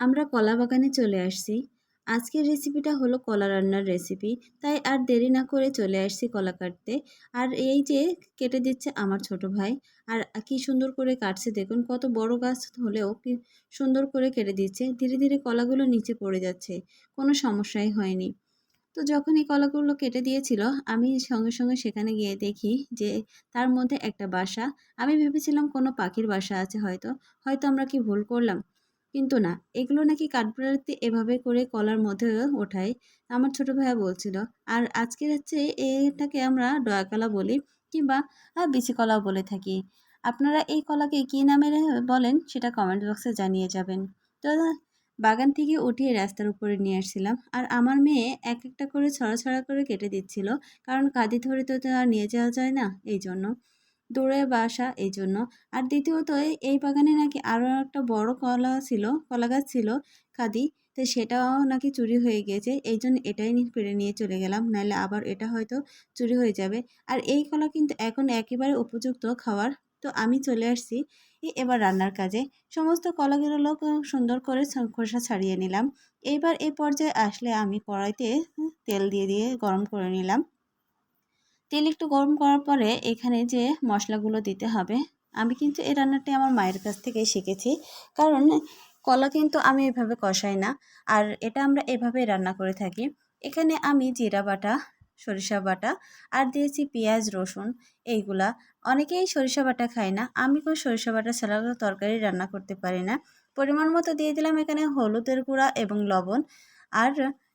আমরা কলা বাগানে চলে আসছি। আজকের রেসিপিটা হলো কলা রান্নার রেসিপি। তাই আর দেরি না করে চলে আসছি কলা কাটতে। আর এই যে কেটে দিচ্ছে আমার ছোট ভাই। আর কি সুন্দর করে কাটছে দেখুন, কত বড় গাছ হলেও কি সুন্দর করে কেটে দিচ্ছে। ধীরে ধীরে কলাগুলো নিচে পড়ে যাচ্ছে, কোনো সমস্যাই হয়নি। তো যখন এই কলাগুলো কেটে দিয়েছিল, আমি সঙ্গে সঙ্গে সেখানে গিয়ে দেখি যে তার মধ্যে একটা বাসা। আমি ভেবেছিলাম কোনো পাখির বাসা আছে হয়তো। হয়তো আমরা কি ভুল করলাম। কিন্তু না, এগুলো নাকি কাঠবিড়ালিতে এভাবে করে কলার মধ্যে ওঠায়, আমার ছোট ভাইয়া বলছিল। আর আজকের হচ্ছে এটাকে আমরা ডয়া কলা বলি কিংবা বিচি কলাও বলে থাকি। আপনারা এই কলাকে কী নামে বলেন সেটা কমেন্ট বক্সে জানিয়ে যাবেন। তো বাগান থেকে উঠিয়ে রাস্তার উপরে নিয়ে আসছিলাম। আর আমার মেয়ে এক একটা করে ছড়া ছড়া করে কেটে দিচ্ছিল, কারণ কাঁদি ধরে তো আর নিয়ে যাওয়া যায় না এই জন্য দৌড়ে বাসা এই জন্য আর দ্বিতীয়ত এই বাগানে নাকি আরও একটা বড় কলা ছিল, কলা গাছ ছিল কাদি তো সেটাও নাকি চুরি হয়ে গিয়েছে। এই জন্য এটাই পেরে নিয়ে চলে গেলাম নাহলে আবার এটা হয়তো চুরি হয়ে যাবে। আর এই কলা কিন্তু এখন একেবারে উপযুক্ত খাওয়ার। তো আমি চলে আসছি এবার রান্নার কাজে। সমস্ত কলাগুলো সুন্দর করে খোসা ছাড়িয়ে নিলাম। এইবার এই পর্যায়ে আসলে আমি কড়াইতে তেল দিয়ে দিয়ে গরম করে নিলাম। তেল একটু গরম করার পরে এখানে যে মশলাগুলো দিতে হবে, আমি কিন্তু এই রান্নাটি আমার মায়ের কাছ থেকে শিখেছি। কারণ কলা কিন্তু আমি এভাবে কষাই না, আর এটা আমরা এভাবে রান্না করে থাকি। এখানে আমি জিরা বাটা, সরিষা বাটা, আর দিয়েছি পেঁয়াজ, রসুন এইগুলা। অনেকেই সরিষা বাটা খায় না, আমি কোনো সরিষা বাটা ছাড়া তরকারি রান্না করতে পারি না। পরিমাণ মতো দিয়ে দিলাম এখানে হলুদের গুঁড়া এবং লবণ। আর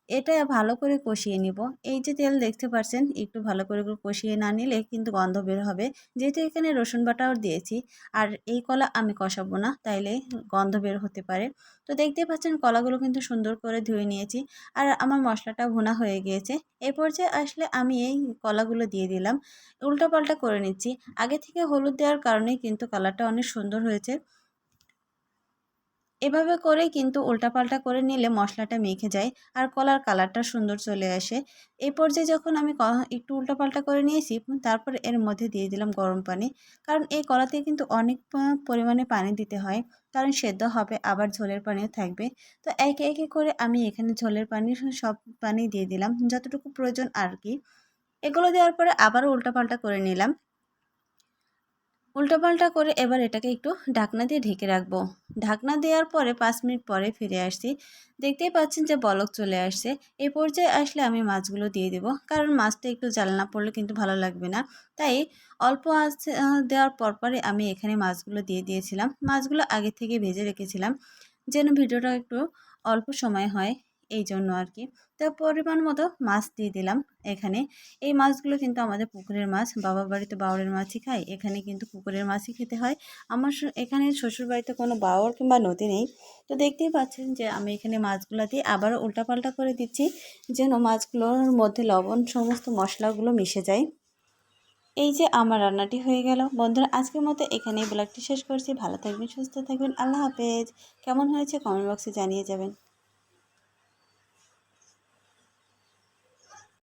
এটা ভালো করে কষিয়ে নিব। এই যে তেল দেখতে পাচ্ছেন একটু ভালো করে কষিয়ে না নিলে কিন্তু গন্ধ বের হবে। যেহেতু এখানে রসুন বাটাও দিয়েছি, আর এই কলা আমি কষাবো না, তাইলে গন্ধ বের হতে পারে। তো দেখতে পাচ্ছেন কলাগুলো কিন্তু সুন্দর করে ধুয়ে নিয়েছি, আর আমার মশলাটা ভুনা হয়ে গিয়েছে। এই পর্যায়ে আসলে আমি এই কলাগুলো দিয়ে দিলাম। উল্টো পাল্টা করে নিচ্ছি। আগে থেকে হলুদ দেওয়ার কারণেই কিন্তু কালারটা অনেক সুন্দর হয়েছে। এভাবে করে কিন্তু উল্টাপাল্টা করে নিলে মশলাটা মেখে যায় আর কলার কালারটা সুন্দর চলে আসে। এই পর্যায়ে যখন আমি একটু উল্টাপাল্টা করে নিয়েছি তারপর এর মধ্যে দিয়ে দিলাম গরম পানি। কারণ এই কলাতে কিন্তু অনেক পরিমাণে পানি দিতে হয়। কারণ সেদ্ধ হবে, আবার ঝোলের পানিও থাকবে। তো একে একে করে আমি এখানে ঝোলের পানি, সব পানি দিয়ে দিলাম, যতটুকু প্রয়োজন আর কি। এগুলো দেওয়ার পরে আবারও উল্টাপাল্টা করে নিলাম। উল্টোপাল্টা করে এবার এটাকে একটু ঢাকনা দিয়ে ঢেকে রাখব। ঢাকনা দেওয়ার পরে পাঁচ মিনিট পরে ফিরে আসছি। দেখতেই পাচ্ছেন যে বলক চলে আসছে। এই পর্যায়ে আসলে আমি মাছগুলো দিয়ে দেবো। কারণ মাছটা একটু জ্বাল না পড়লে কিন্তু ভালো লাগবে না। তাই অল্প আঁচ দেওয়ার পরপরই আমি এখানে মাছগুলো দিয়ে দিয়েছিলাম। মাছগুলো আগে থেকে ভেজে রেখেছিলাম। যেন ভিডিওটা একটু অল্প সময় হয়। এই জন্য আর কি তো পরিমাণ মতো মাছ দিয়ে দিলাম এখানে। এই মাছগুলো কিন্তু আমাদের পুকুরের মাছ, বাবার বাড়িতে বাউরের মাছই খাই এখানে কিন্তু পুকুরের মাছই খেতে হয়। আমার এখানে শ্বশুর বাড়িতে কোনো বাউর কিংবা নদী নেই। তো দেখতেই পাচ্ছেন যে আমি এখানে মাছগুলো দিয়ে আবারও উল্টাপাল্টা করে দিচ্ছি, যেন মাছগুলোর মধ্যে লবণ সমস্ত মশলাগুলো মিশে যায়। এই যে আমার রান্নাটি হয়ে গেল। বন্ধুরা, আজকের মতো এখানেই ব্লগটি শেষ করছি। ভালো থাকবেন, সুস্থ থাকবেন। আল্লাহ হাফেজ। কেমন হয়েছে কমেন্ট বক্সে জানিয়ে যাবেন।